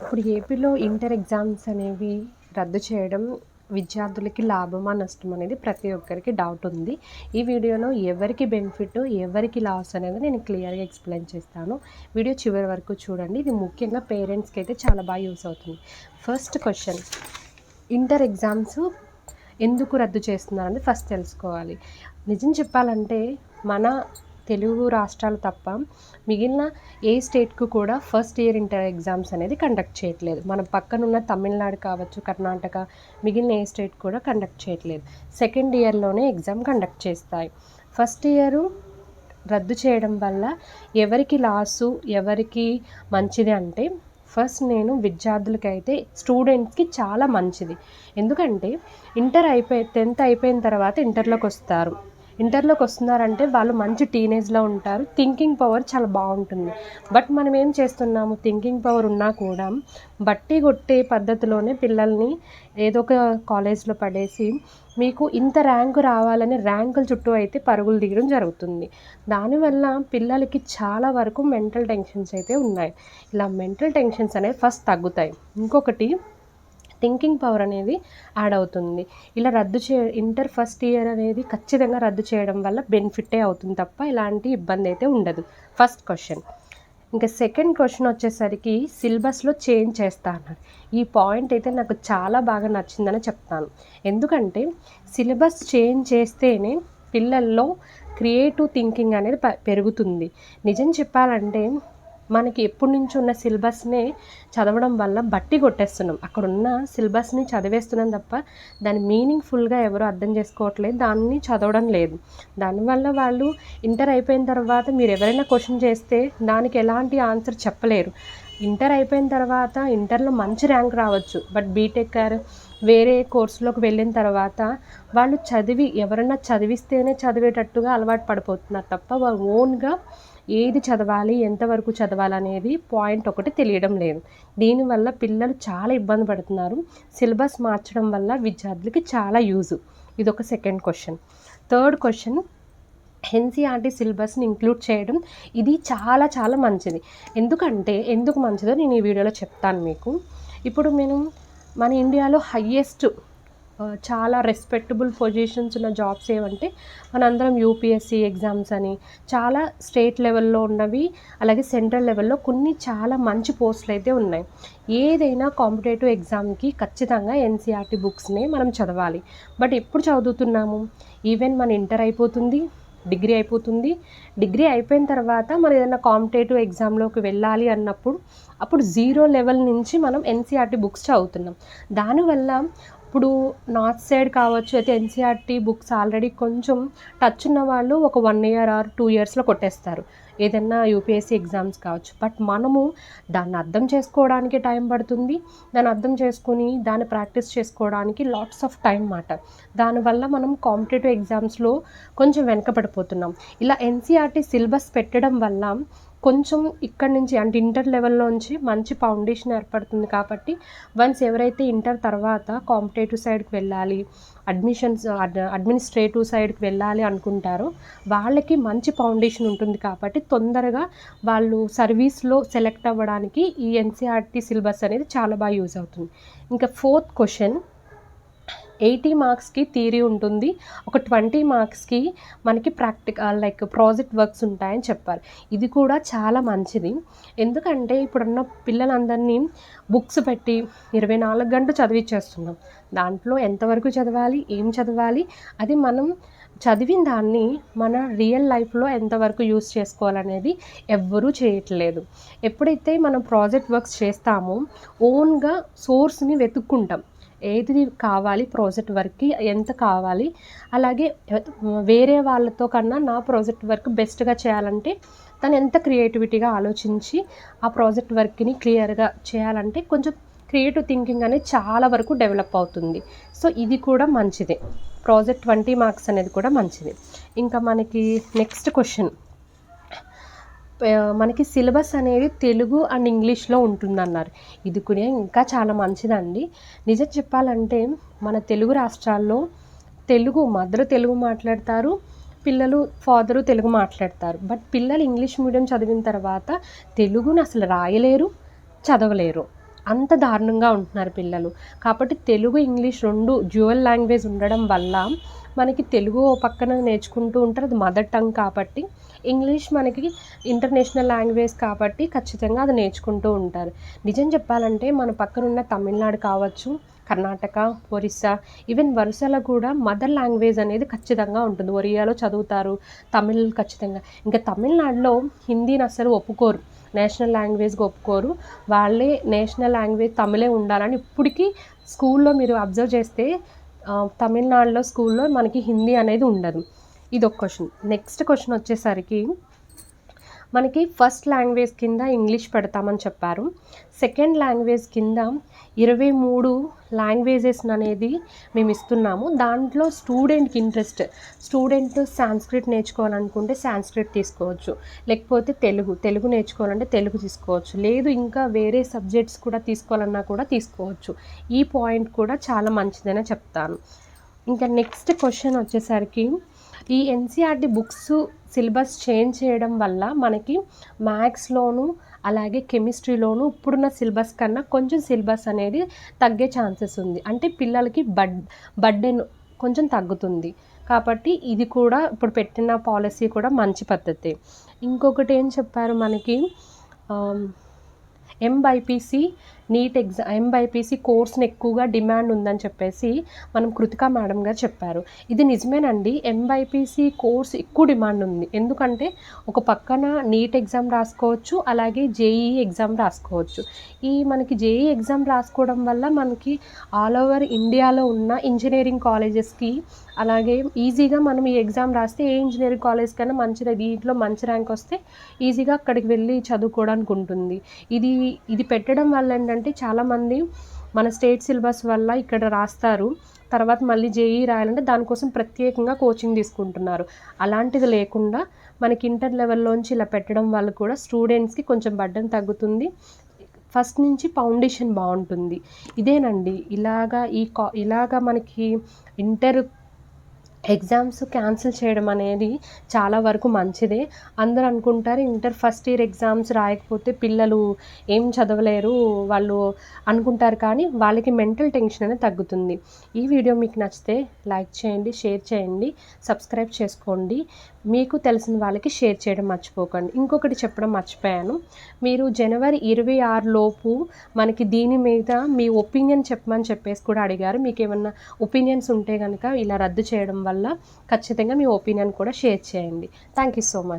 ఇప్పుడు ఏపీలో inter exams అనేవి రద్దు చేయడం విద్యార్థులకి లాభమా నష్టం అనేది ప్రతి ఒక్కరికి డౌట్ ఉంది. ఈ వీడియోలో ఎవరికి బెనిఫిట్ ఎవరికి లాస్ అనేది నేను క్లియర్గా ఎక్స్ప్లెయిన్ చేస్తాను. వీడియో చివరి వరకు చూడండి. ఇది ముఖ్యంగా పేరెంట్స్కి అయితే చాలా బాగా యూస్ అవుతుంది. ఫస్ట్ క్వశ్చన్ ఇంటర్ ఎగ్జామ్స్ ఎందుకు రద్దు చేస్తున్నారని ఫస్ట్ తెలుసుకోవాలి. నిజం చెప్పాలంటే మన తెలుగు రాష్ట్రాలు తప్ప మిగిలిన ఏ స్టేట్కు కూడా ఫస్ట్ ఇయర్ ఇంటర్ ఎగ్జామ్స్ అనేది కండక్ట్ చేయట్లేదు. మన పక్కనున్న తమిళనాడు కావచ్చు కర్ణాటక మిగిలిన ఏ స్టేట్ కూడా కండక్ట్ చేయట్లేదు. సెకండ్ ఇయర్లోనే ఎగ్జామ్ కండక్ట్ చేస్తాయి. ఫస్ట్ ఇయరు రద్దు చేయడం వల్ల ఎవరికి లాసు ఎవరికి మంచిది అంటే ఫస్ట్ నేను విద్యార్థులకైతే స్టూడెంట్స్కి చాలా మంచిది. ఎందుకంటే ఇంటర్ అయిపోయి టెన్త్ అయిపోయిన తర్వాత ఇంటర్లోకి వస్తారు. ఇంటర్లోకి వస్తున్నారంటే వాళ్ళు మంచి టీనేజ్లో ఉంటారు. థింకింగ్ పవర్ చాలా బాగుంటుంది. బట్ మనం ఏం చేస్తున్నాము? థింకింగ్ పవర్ ఉన్నా కూడా బట్టి కొట్టే పద్ధతిలోనే పిల్లల్ని ఏదో ఒక కాలేజ్లో పడేసి మీకు ఇంత ర్యాంకు రావాలని ర్యాంకుల చుట్టూ అయితే పరుగులు దిగడం జరుగుతుంది. దానివల్ల పిల్లలకి చాలా వరకు మెంటల్ టెన్షన్స్ అయితే ఉన్నాయి. ఇలా మెంటల్ టెన్షన్స్ అనేవి ఫస్ట్ తగ్గుతాయి. ఇంకొకటి థింకింగ్ పవర్ అనేది యాడ్ అవుతుంది. ఇలా రద్దు చే ఇంటర్ ఫస్ట్ ఇయర్ అనేది ఖచ్చితంగా రద్దు చేయడం వల్ల బెనిఫిటే అవుతుంది తప్ప ఎలాంటి ఇబ్బంది అయితే ఉండదు. First question. ఇంకా సెకండ్ క్వశ్చన్ వచ్చేసరికి సిలబస్లో చేంజ్ చేస్తా అన్నారు. ఈ పాయింట్ అయితే నాకు చాలా బాగా నచ్చిందని చెప్తాను. ఎందుకంటే సిలబస్ చేంజ్ చేస్తేనే పిల్లల్లో క్రియేటివ్ థింకింగ్ అనేది పెరుగుతుంది. నిజం చెప్పాలంటే మనకి ఎప్పటి నుంచి ఉన్న సిలబస్నే చదవడం వల్ల బట్టి కొట్టేస్తున్నాం. అక్కడ ఉన్న సిలబస్ని చదివేస్తున్నాం తప్ప దాని మీనింగ్ఫుల్గా ఎవరు అర్థం చేసుకోవట్లేదు దాన్ని చదవడం లేదు. దానివల్ల వాళ్ళు ఇంటర్ అయిపోయిన తర్వాత మీరు ఎవరైనా క్వశ్చన్ చేస్తే దానికి ఎలాంటి ఆన్సర్ చెప్పలేరు. ఇంటర్ అయిపోయిన తర్వాత ఇంటర్లో మంచి ర్యాంక్ రావచ్చు. బట్ బీటెక్ వేరే కోర్సులోకి వెళ్ళిన తర్వాత వాళ్ళు చదివి ఎవరైనా చదివిస్తేనే చదివేటట్టుగా అలవాటు పడిపోతున్నారు తప్ప వాళ్ళు ఓన్గా ఏది చదవాలి ఎంతవరకు చదవాలి అనేది పాయింట్ ఒకటి తెలియడం లేదు. దీనివల్ల పిల్లలు చాలా ఇబ్బంది పడుతున్నారు. సిలబస్ మార్చడం వల్ల విద్యార్థులకి చాలా యూజ్. ఇది ఒక second question third question NCERT సిలబస్ని ఇంక్లూడ్ చేయడం ఇది చాలా చాలా మంచిది. ఎందుకంటే ఎందుకు మంచిదో నేను ఈ వీడియోలో చెప్తాను మీకు. ఇప్పుడు నేను మన ఇండియాలో హయ్యెస్ట్ చాలా రెస్పెక్టబుల్ పొజిషన్స్ ఉన్న జాబ్స్ ఏవంటే మనందరం యూపీఎస్సీ ఎగ్జామ్స్ అని చాలా స్టేట్ లెవెల్లో ఉన్నవి అలాగే సెంట్రల్ లెవెల్లో కొన్ని చాలా మంచి పోస్టులు అయితే ఉన్నాయి. ఏదైనా కాంపిటేటివ్ ఎగ్జామ్కి ఖచ్చితంగా ఎన్సీఆర్టీ బుక్స్నే మనం చదవాలి. బట్ ఎప్పుడు చదువుతున్నాము? ఈవెన్ మన ఇంటర్ అయిపోతుంది డిగ్రీ అయిపోతుంది. డిగ్రీ అయిపోయిన తర్వాత మనం ఏదైనా కాంపిటేటివ్ ఎగ్జామ్లోకి వెళ్ళాలి అన్నప్పుడు అప్పుడు జీరో లెవెల్ నుంచి మనం ఎన్సీఆర్టీ బుక్స్ చదువుతున్నాం. దానివల్ల ఇప్పుడు నార్త్ సైడ్ కావచ్చు అయితే ఎన్సీఆర్టీ బుక్స్ ఆల్రెడీ కొంచెం టచ్ ఉన్న వాళ్ళు ఒక వన్ ఇయర్ ఆర్ టూ ఇయర్స్లో కొట్టేస్తారు. ఏదైనా యూపీఎస్సీ ఎగ్జామ్స్ కావచ్చు. బట్ మనము దాన్ని అర్థం చేసుకోవడానికి టైం పడుతుంది. దాన్ని అర్థం చేసుకుని దాన్ని ప్రాక్టీస్ చేసుకోవడానికి లాట్స్ ఆఫ్ టైం మాట. దానివల్ల మనం కాంపిటేటివ్ ఎగ్జామ్స్లో కొంచెం వెనకబడిపోతున్నాం. ఇలా ఎన్సీఆర్టీ సిలబస్ పెట్టడం వల్ల కొంచెం ఇక్కడ నుంచి అంటే ఇంటర్ లెవెల్లోంచి మంచి ఫౌండేషన్ ఏర్పడుతుంది కాబట్టి వన్స్ ఎవరైతే ఇంటర్ తర్వాత కాంపిటేటివ్ సైడ్కి వెళ్ళాలి అడ్మిషన్స్ అడ్మినిస్ట్రేటివ్ సైడ్కి వెళ్ళాలి అనుకుంటారో వాళ్ళకి మంచి ఫౌండేషన్ ఉంటుంది కాబట్టి తొందరగా వాళ్ళు సర్వీస్లో సెలెక్ట్ అవ్వడానికి ఈ ఎన్సీఆర్టీ సిలబస్ అనేది చాలా బాగా యూజ్ అవుతుంది. ఇంకా ఫోర్త్ క్వశ్చన్ ఎయిటీ మార్క్స్కి థీరీ ఉంటుంది. ఒక ట్వంటీ మార్క్స్కి మనకి ప్రాక్టికల్ లైక్ ప్రాజెక్ట్ వర్క్స్ ఉంటాయని చెప్పారు. ఇది కూడా చాలా మంచిది. ఎందుకంటే ఇప్పుడున్న పిల్లలందరినీ బుక్స్ పెట్టి ఇరవై నాలుగు గంటలు చదివిచ్చేస్తున్నాం. దాంట్లో ఎంతవరకు చదవాలి ఏం చదవాలి అది మనం చదివిన దాన్ని మన రియల్ లైఫ్లో ఎంతవరకు యూస్ చేసుకోవాలనేది ఎవ్వరూ చేయట్లేదు. ఎప్పుడైతే మనం ప్రాజెక్ట్ వర్క్స్ చేస్తామో ఓన్గా సోర్స్ని వెతుక్కుంటాం. ఏది కావాలి ప్రాజెక్ట్ వర్క్కి ఎంత కావాలి. అలాగే వేరే వాళ్ళతో కన్నా నా ప్రాజెక్ట్ వర్క్ బెస్ట్గా చేయాలంటే తను ఎంత క్రియేటివిటీగా ఆలోచించి ఆ ప్రాజెక్ట్ వర్క్ని క్లియర్గా చేయాలంటే కొంచెం క్రియేటివ్ థింకింగ్ అనేది చాలా వరకు డెవలప్ అవుతుంది. సో ఇది కూడా మంచిదే. ప్రాజెక్ట్ ట్వంటీ మార్క్స్ అనేది కూడా మంచిది. ఇంకా మనకి నెక్స్ట్ క్వశ్చన్. మనకి సిలబస్ అనేది తెలుగు అండ్ ఇంగ్లీష్లో ఉంటుందన్నారు. ఇది కూడా ఇంకా చాలా మంచిదండి. నిజం చెప్పాలంటే మన తెలుగు రాష్ట్రాల్లో తెలుగు మదర్ తెలుగు మాట్లాడతారు పిల్లలు ఫాదరు తెలుగు మాట్లాడతారు. బట్ పిల్లలు ఇంగ్లీష్ మీడియం చదివిన తర్వాత తెలుగును అసలు రాయలేరు చదవలేరు. అంత దారుణంగా ఉంటున్నారు పిల్లలు. కాబట్టి తెలుగు ఇంగ్లీష్ రెండు డ్యూయల్ లాంగ్వేజ్ ఉండడం వల్ల మనకి తెలుగు ఓ పక్కన నేర్చుకుంటూ ఉంటారు. అది మదర్ టంగ్ కాబట్టి ఇంగ్లీష్ మనకి ఇంటర్నేషనల్ లాంగ్వేజ్ కాబట్టి ఖచ్చితంగా అది నేర్చుకుంటూ ఉంటారు. నిజం చెప్పాలంటే మన పక్కనున్న తమిళనాడు కావచ్చు కర్ణాటక ఒరిస్సా ఈవెన్ వరుసలో కూడా మదర్ లాంగ్వేజ్ అనేది ఖచ్చితంగా ఉంటుంది. ఒరియాలో చదువుతారు తమిళ్ ఖచ్చితంగా. ఇంకా తమిళనాడులో హిందీని అస్సలు ఒప్పుకోరు. నేషనల్ లాంగ్వేజ్గా ఒప్పుకోరు. వాళ్ళే నేషనల్ లాంగ్వేజ్ తమిళే ఉండాలని ఇప్పటికీ స్కూల్లో మీరు అబ్జర్వ్ చేస్తే తమిళనాడులో స్కూల్లో మనకి హిందీ అనేది ఉండదు. ఇది ఒక క్వశ్చన్ నెక్స్ట్ క్వశ్చన్ వచ్చేసరికి మనకి ఫస్ట్ లాంగ్వేజ్ కింద ఇంగ్లీష్ పెడతామని చెప్పారు. సెకండ్ లాంగ్వేజ్ కింద ఇరవై మూడు లాంగ్వేజెస్ అనేది మేము ఇస్తున్నాము. దాంట్లో స్టూడెంట్కి ఇంట్రెస్ట్ స్టూడెంట్ సాంస్క్రిట్ నేర్చుకోవాలనుకుంటే సాంస్క్రిట్ తీసుకోవచ్చు. లేకపోతే తెలుగు తెలుగు నేర్చుకోవాలంటే తెలుగు తీసుకోవచ్చు. లేదు ఇంకా వేరే సబ్జెక్ట్స్ కూడా తీసుకోవాలన్నా కూడా తీసుకోవచ్చు. ఈ పాయింట్ కూడా చాలా మంచిదనే చెప్తాను. ఇంకా నెక్స్ట్ క్వశ్చన్ వచ్చేసరికి ఈ ఎన్సీఆర్టీ బుక్స్ సిలబస్ చేంజ్ చేయడం వల్ల మనకి మ్యాథ్స్లోను అలాగే కెమిస్ట్రీలోను ఇప్పుడున్న సిలబస్ కన్నా కొంచెం సిలబస్ అనేది తగ్గే ఛాన్సెస్ ఉంది. అంటే పిల్లలకి బడ్ బర్డెన్ కొంచెం తగ్గుతుంది. కాబట్టి ఇది కూడా ఇప్పుడు పెట్టిన పాలసీ కూడా మంచి పద్ధతి. ఇంకొకటి ఏం చెప్పారు మనకి? ఎంబైపీసీ నీట్ ఎగ్జామ్ ఎంబైపీసీ కోర్స్ని ఎక్కువగా డిమాండ్ ఉందని చెప్పేసి మనం కృతికా మేడం గారు చెప్పారు. ఇది నిజమేనండి. ఎంబైపీసీ కోర్స్ ఎక్కువ డిమాండ్ ఉంది. ఎందుకంటే ఒక పక్కన నీట్ ఎగ్జామ్ రాసుకోవచ్చు అలాగే జేఈ ఎగ్జామ్ రాసుకోవచ్చు. ఈ మనకి జేఈ ఎగ్జామ్ రాసుకోవడం వల్ల మనకి ఆల్ ఓవర్ ఇండియాలో ఉన్న ఇంజనీరింగ్ కాలేజెస్కి అలాగే ఈజీగా మనం ఈ ఎగ్జామ్ రాస్తే ఏ ఇంజనీరింగ్ కాలేజ్ కన్నా మంచి దీంట్లో మంచి ర్యాంక్ వస్తే ఈజీగా అక్కడికి వెళ్ళి చదువుకోవడానికి ఉంటుంది. ఇది ఇది పెట్టడం వల్ల ఏంటంటే చాలామంది మన స్టేట్ సిలబస్ వల్ల ఇక్కడ రాస్తారు. తర్వాత మళ్ళీ జేఈ రాయాలంటే దానికోసం ప్రత్యేకంగా కోచింగ్ తీసుకుంటున్నారు. అలాంటిది లేకుండా మనకి ఇంటర్ లెవెల్లోంచి ఇలా పెట్టడం వల్ల కూడా స్టూడెంట్స్కి కొంచెం బడ్డన్ తగ్గుతుంది. ఫస్ట్ నుంచి ఫౌండేషన్ బాగుంటుంది. ఇదేనండి. ఇలాగా ఈ కా ఇలాగా మనకి ఇంటర్ ఎగ్జామ్స్ క్యాన్సిల్ చేయడం అనేది చాలా వరకు మంచిదే. అందరు అనుకుంటారు ఇంటర్ ఫస్ట్ ఇయర్ ఎగ్జామ్స్ రాయకపోతే పిల్లలు ఏం చదవలేరు వాళ్ళు అనుకుంటారు కానీ వాళ్ళకి మెంటల్ టెన్షన్ అనేది తగ్గుతుంది. ఈ వీడియో మీకు నచ్చితే లైక్ చేయండి షేర్ చేయండి సబ్స్క్రైబ్ చేసుకోండి. మీకు తెలిసిన వాళ్ళకి షేర్ చేయడం మర్చిపోకండి. ఇంకొకటి చెప్పడం మర్చిపోయాను. మీరు జనవరి ఇరవై ఆరు లోపు మనకి దీని మీద మీ ఒపీనియన్ చెప్పమని చెప్పేసి కూడా అడిగారు. మీకు ఏమన్నా ఒపీనియన్స్ ఉంటే కనుక ఇలా రద్దు చేయడం వల్ల ఖచ్చితంగా మీ ఒపీనియన్ కూడా షేర్ చేయండి. Thank you so much.